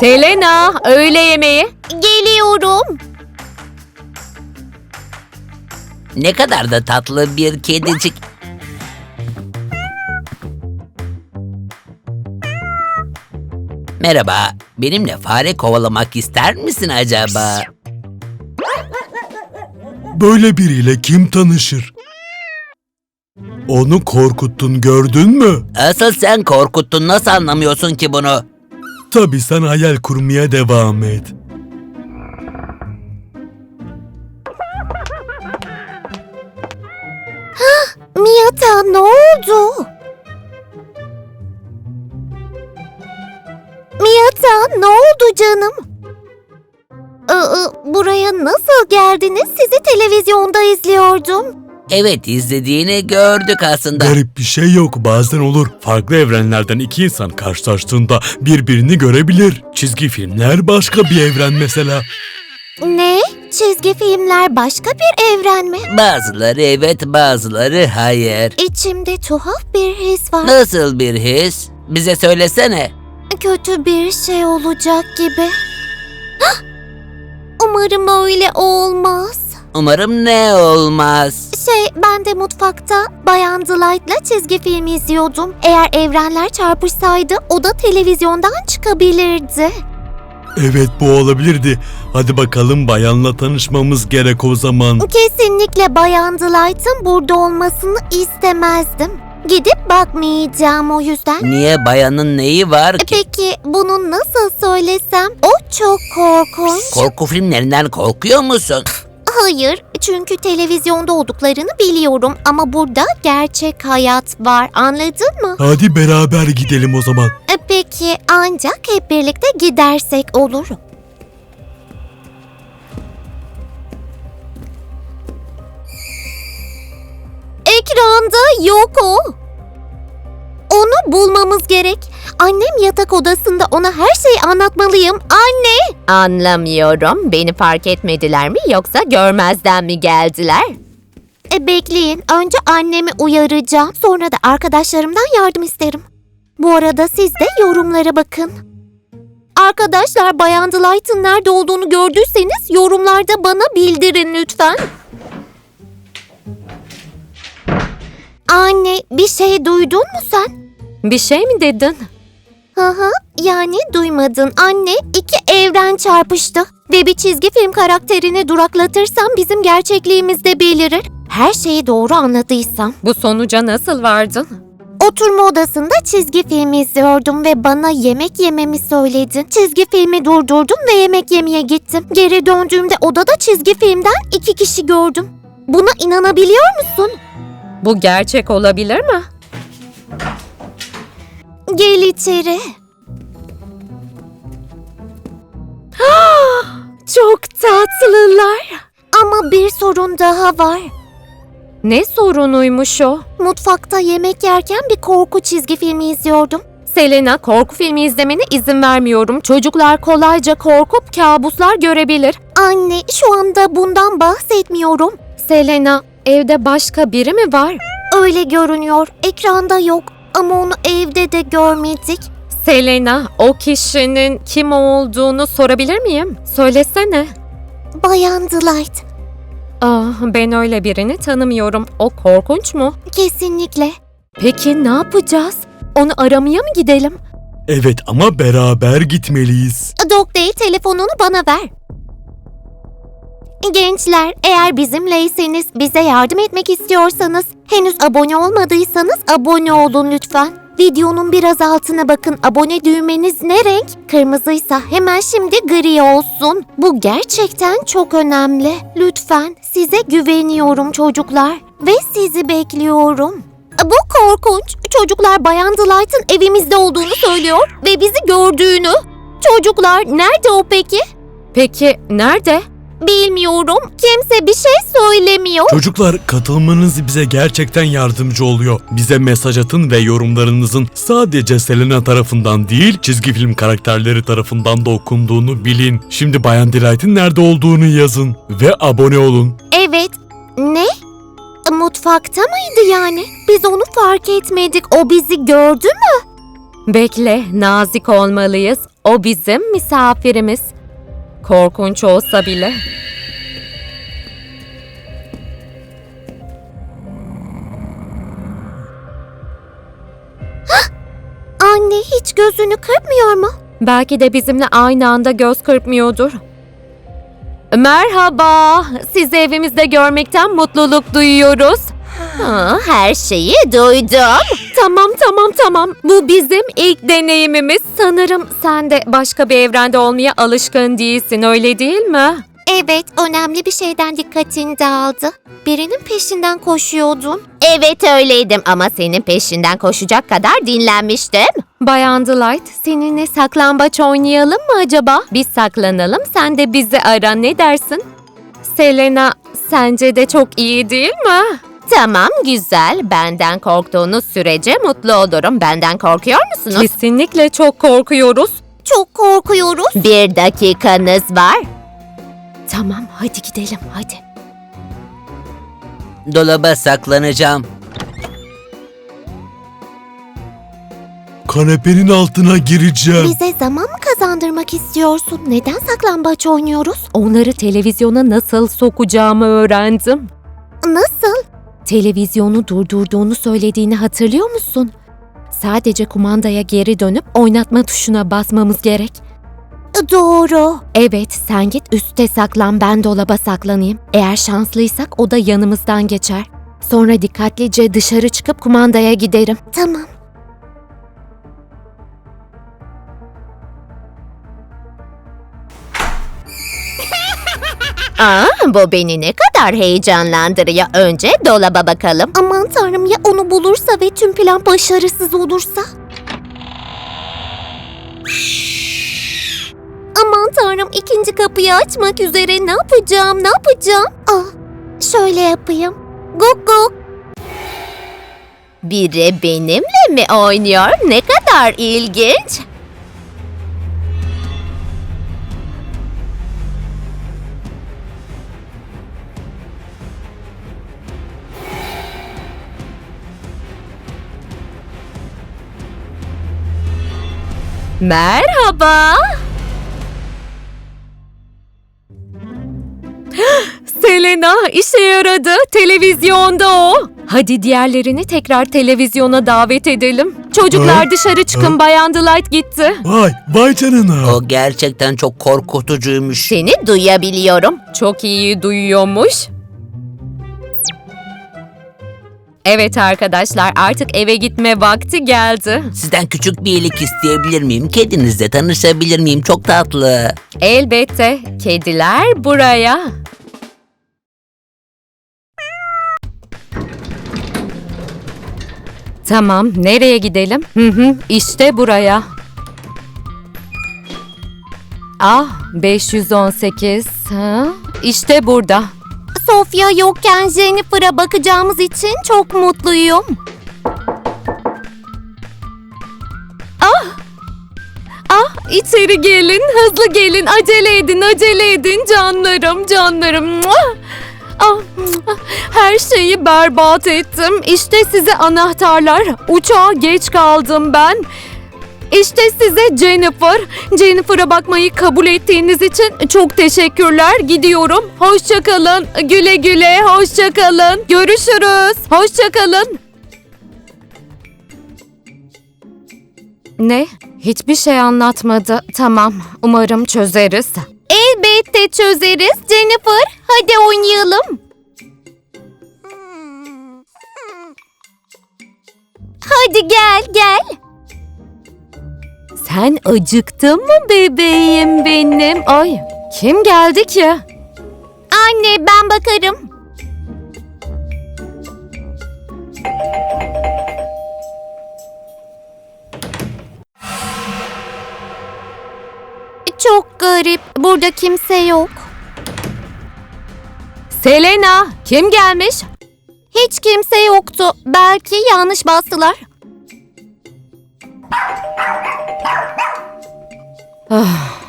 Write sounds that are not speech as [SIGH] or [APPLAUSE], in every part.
Selena, öğle yemeği. Geliyorum. Ne kadar da tatlı bir kedicik. Merhaba, benimle fare kovalamak ister misin acaba? Böyle biriyle kim tanışır? Onu korkuttun gördün mü? Asıl sen korkuttun, nasıl anlamıyorsun ki bunu? Tabii sen hayal kurmaya devam et. Miyata ne oldu? Miyata ne oldu canım? Aa, buraya nasıl geldiniz? Sizi televizyonda izliyordum. Evet, izlediğini gördük aslında. Garip bir şey yok bazen olur. Farklı evrenlerden iki insan karşılaştığında birbirini görebilir. Çizgi filmler başka bir evren mesela. Ne? Çizgi filmler başka bir evren mi? Bazıları evet, bazıları hayır. İçimde tuhaf bir his var. Nasıl bir his? Bize söylesene. Kötü bir şey olacak gibi. Hah! [GASPS] Umarım öyle olmaz. Umarım ne olmaz. Şey, ben de mutfakta Bayan Delight'la çizgi film izliyordum. Eğer evrenler çarpışsaydı o da televizyondan çıkabilirdi. Evet bu olabilirdi. Hadi bakalım bayanla tanışmamız gerek o zaman. Kesinlikle Bayan Delight'ın burada olmasını istemezdim. Gidip bakmayacağım o yüzden. Niye bayanın neyi var ki? Peki bunu nasıl söylesem? O çok korkunç. Korku filmlerinden korkuyor musun? Hayır, çünkü televizyonda olduklarını biliyorum ama burada gerçek hayat var. Anladın mı? Hadi beraber gidelim o zaman. E, Peki ancak hep birlikte gidersek olur. Ekranda yok o. Onu bulmamız gerek. Annem yatak odasında ona her şeyi anlatmalıyım. Anne! Anlamıyorum. Beni fark etmediler mi yoksa görmezden mi geldiler? E, bekleyin. Önce annemi uyaracağım. Sonra da arkadaşlarımdan yardım isterim. Bu arada siz de yorumlara bakın. Arkadaşlar Bayan Delight'ın nerede olduğunu gördüyseniz yorumlarda bana bildirin lütfen. Anne bir şey duydun mu sen? Bir şey mi dedin? Hı hı yani duymadın. Anne iki evren çarpıştı. Ve bir çizgi film karakterini duraklatırsam bizim gerçekliğimiz de belirir. Her şeyi doğru anladıysam. Bu sonuca nasıl vardın? Oturma odasında çizgi film izliyordum ve bana yemek yememi söyledin. Çizgi filmi durdurdum ve yemek yemeye gittim. Geri döndüğümde odada çizgi filmden iki kişi gördüm. Buna inanabiliyor musun? Bu gerçek olabilir mi? Gel içeri. Çok tatlılar. Ama bir sorun daha var. Ne sorunuymuş o? Mutfakta yemek yerken bir korku çizgi filmi izliyordum. Selena, korku filmi izlemene izin vermiyorum. Çocuklar kolayca korkup kabuslar görebilir. Anne, şu anda bundan bahsetmiyorum. Selena, evde başka biri mi var? Öyle görünüyor. Ekranda yok ama onu evde de görmedik. Selena, o kişinin kim olduğunu sorabilir miyim? Söylesene. Bayan Delight. Ah, ben öyle birini tanımıyorum. O korkunç mu? Kesinlikle. Peki ne yapacağız? Onu aramaya mı gidelim? Evet ama beraber gitmeliyiz. Dog telefonunu bana ver. Gençler, eğer bizimleyseniz, bize yardım etmek istiyorsanız, henüz abone olmadıysanız abone olun lütfen. Videonun biraz altına bakın. Abone düğmeniz ne renk? Kırmızıysa hemen şimdi gri olsun. Bu gerçekten çok önemli. Lütfen size güveniyorum çocuklar ve sizi bekliyorum. Bu korkunç. Çocuklar Bayan Delight'ın evimizde olduğunu söylüyor ve bizi gördüğünü. Çocuklar nerede o peki? Peki nerede? Bilmiyorum. Kimse bir şey söylemiyor. Çocuklar katılmanız bize gerçekten yardımcı oluyor. Bize mesaj atın ve yorumlarınızın sadece Selena tarafından değil çizgi film karakterleri tarafından da okunduğunu bilin. Şimdi Bayan Delight'in nerede olduğunu yazın ve abone olun. Evet. Ne? Mutfakta mıydı yani? Biz onu fark etmedik. O bizi gördü mü? Bekle, nazik olmalıyız. O bizim misafirimiz. Korkunç olsa bile. Anne hiç gözünü kırpmıyor mu? Belki de bizimle aynı anda göz kırpmıyordur. Merhaba. Sizi evimizde görmekten mutluluk duyuyoruz. Her şeyi duydum. Tamam tamam tamam. Bu bizim ilk deneyimimiz. Sanırım sen de başka bir evrende olmaya alışkın değilsin öyle değil mi? Evet, önemli bir şeyden dikkatin dağıldı. Birinin peşinden koşuyordun. Evet öyleydim ama senin peşinden koşacak kadar dinlenmiştim. Bayan Delight, seninle saklambaç oynayalım mı acaba? Biz saklanalım, sen de bizi ara ne dersin? Selena, sence de çok iyi değil mi? Tamam güzel, benden korktuğunuz sürece mutlu olurum. Benden korkuyor musunuz? Kesinlikle çok korkuyoruz. Çok korkuyoruz. Bir dakikanız var. Tamam, hadi gidelim, hadi. Dolaba saklanacağım. Kanepenin altına gireceğim. Bize zaman mı kazandırmak istiyorsun? Neden saklambaç oynuyoruz? Onları televizyona nasıl sokacağımı öğrendim. Nasıl? Televizyonu durdurduğunu söylediğini hatırlıyor musun? Sadece kumandaya geri dönüp oynatma tuşuna basmamız gerek. Doğru. Evet, sen git üste saklan, ben dolaba saklanayım. Eğer şanslıysak o da yanımızdan geçer. Sonra dikkatlice dışarı çıkıp kumandaya giderim. Tamam. Aa, bu beni ne kadar heyecanlandırıyor. Önce dolaba bakalım. Aman tanrım ya onu bulursa ve tüm plan başarısız olursa? Aman tanrım ikinci kapıyı açmak üzere ne yapacağım ne yapacağım? Ah, şöyle yapayım. Guk guk. Biri benimle mi oynuyor? Ne kadar ilginç. Merhaba. [GASPS] Selena işe yaradı. Televizyonda o. Hadi diğerlerini tekrar televizyona davet edelim. Çocuklar Ha? dışarı çıkın. Ha? Bayan Delight gitti. Vay, vay canına. O gerçekten çok korkutucuymuş. Seni duyabiliyorum. Çok iyi duyuyormuş. Evet arkadaşlar artık eve gitme vakti geldi. Sizden küçük bir iyilik isteyebilir miyim? Kedinizle tanışabilir miyim? Çok tatlı. Elbette kediler buraya. Tamam, nereye gidelim? Hı hı, işte buraya. Ah, 518. Ha? İşte burada. Sofya yokken Jennifer'a bakacağımız için çok mutluyum. Ah, içeri gelin, hızlı gelin, acele edin, acele edin canlarım, canlarım. Ah, her şeyi berbat ettim. İşte size anahtarlar. Uçağa geç kaldım ben. İşte size Jennifer. Jennifer'a bakmayı kabul ettiğiniz için çok teşekkürler. Gidiyorum. Hoşçakalın. Güle güle. Hoşçakalın. Görüşürüz. Hoşçakalın. Ne? Hiçbir şey anlatmadı. Tamam. Umarım çözeriz. Elbette çözeriz Jennifer. Hadi oynayalım. Hadi gel gel. Sen acıktın mı bebeğim benim? Ay, kim geldi ki? Anne ben bakarım. Çok garip. Burada kimse yok. Selena, kim gelmiş? Hiç kimse yoktu. Belki yanlış bastılar. Ah.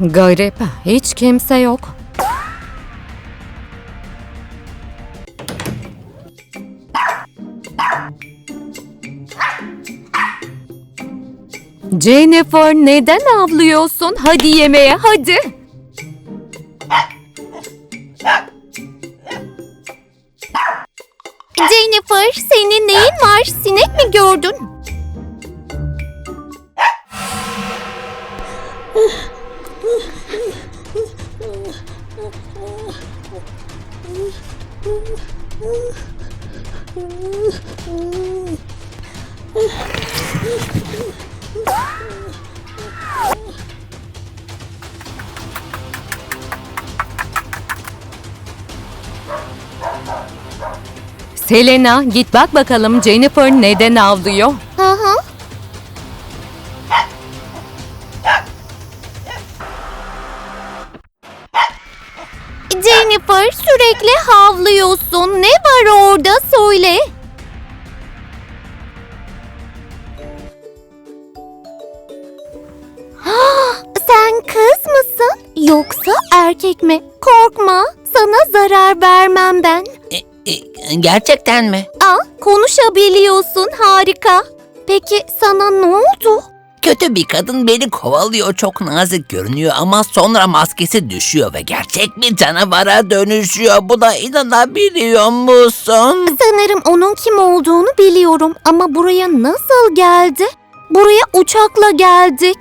Garip, hiç kimse yok. Jennifer neden avlıyorsun? Hadi yemeğe hadi. Jennifer senin neyin var? Sinek mi gördün? [LAUGHS] Selena git bak bakalım Jennifer neden avlıyor? Hı hı. Jennifer sürekli havlıyorsun. Ne var orada söyle. Sen kız mısın yoksa erkek mi? Korkma, sana zarar vermem ben. Gerçekten mi? Aa, konuşabiliyorsun, harika. Peki sana ne oldu? Kötü bir kadın beni kovalıyor. Çok nazik görünüyor ama sonra maskesi düşüyor ve gerçek bir canavara dönüşüyor. Buna inanabiliyor musun? Sanırım onun kim olduğunu biliyorum ama buraya nasıl geldi? Buraya uçakla geldik.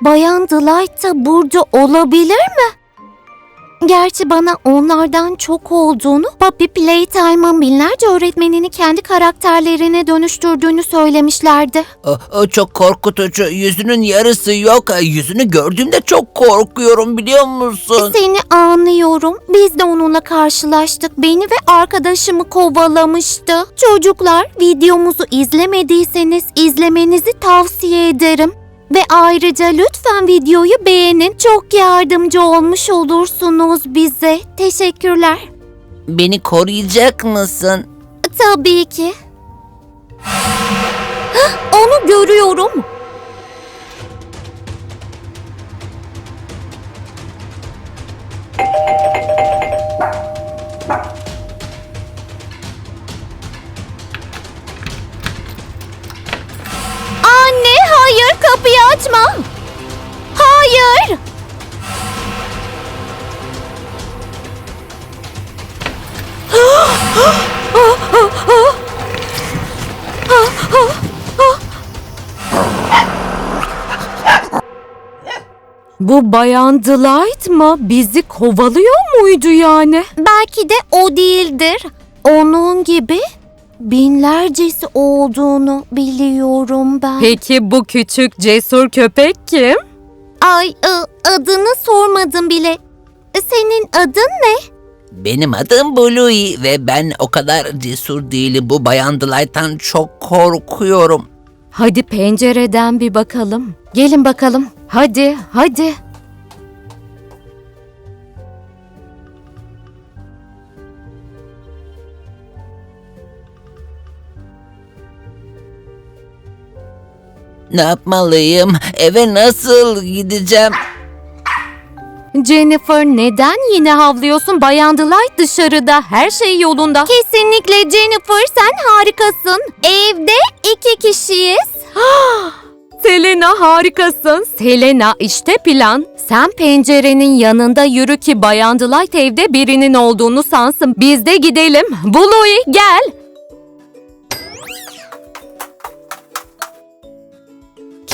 Bayan Delight da burada olabilir mi? Gerçi bana onlardan çok olduğunu, Puppy Playtime'ın binlerce öğretmenini kendi karakterlerine dönüştürdüğünü söylemişlerdi. O, o çok korkutucu. Yüzünün yarısı yok. Yüzünü gördüğümde çok korkuyorum biliyor musun? Seni anlıyorum. Biz de onunla karşılaştık. Beni ve arkadaşımı kovalamıştı. Çocuklar, videomuzu izlemediyseniz izlemenizi tavsiye ederim. Ve ayrıca lütfen videoyu beğenin. Çok yardımcı olmuş olursunuz bize. Teşekkürler. Beni koruyacak mısın? Tabii ki. [GASPS] Onu görüyorum. Kapıyı açma. Hayır. Bu bayan Delight mı? Bizi kovalıyor muydu yani? Belki de o değildir. Onun gibi binlercesi olduğunu biliyorum ben. Peki bu küçük cesur köpek kim? Ay ı, adını sormadım bile. Senin adın ne? Benim adım Bluey ve ben o kadar cesur değilim. Bu bayan Delight'tan çok korkuyorum. Hadi pencereden bir bakalım. Gelin bakalım. Hadi, hadi. Ne yapmalıyım? Eve nasıl gideceğim? Jennifer neden yine havlıyorsun? Bayan Delight dışarıda. Her şey yolunda. Kesinlikle Jennifer sen harikasın. Evde iki kişiyiz. [GASPS] Selena harikasın. Selena işte plan. Sen pencerenin yanında yürü ki Bayan Delight evde birinin olduğunu sansın. Biz de gidelim. Bluey gel.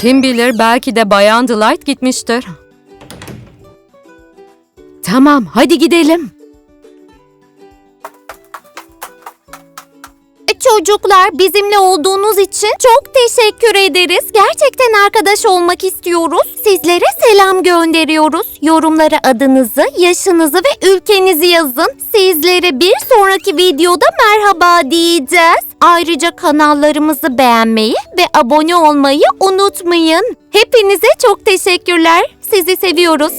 Kim bilir belki de Bayan Delight gitmiştir. Tamam hadi gidelim. Çocuklar bizimle olduğunuz için çok teşekkür ederiz. Gerçekten arkadaş olmak istiyoruz. Sizlere selam gönderiyoruz. Yorumlara adınızı, yaşınızı ve ülkenizi yazın. Sizlere bir sonraki videoda merhaba diyeceğiz. Ayrıca kanallarımızı beğenmeyi ve abone olmayı unutmayın. Hepinize çok teşekkürler. Sizi seviyoruz.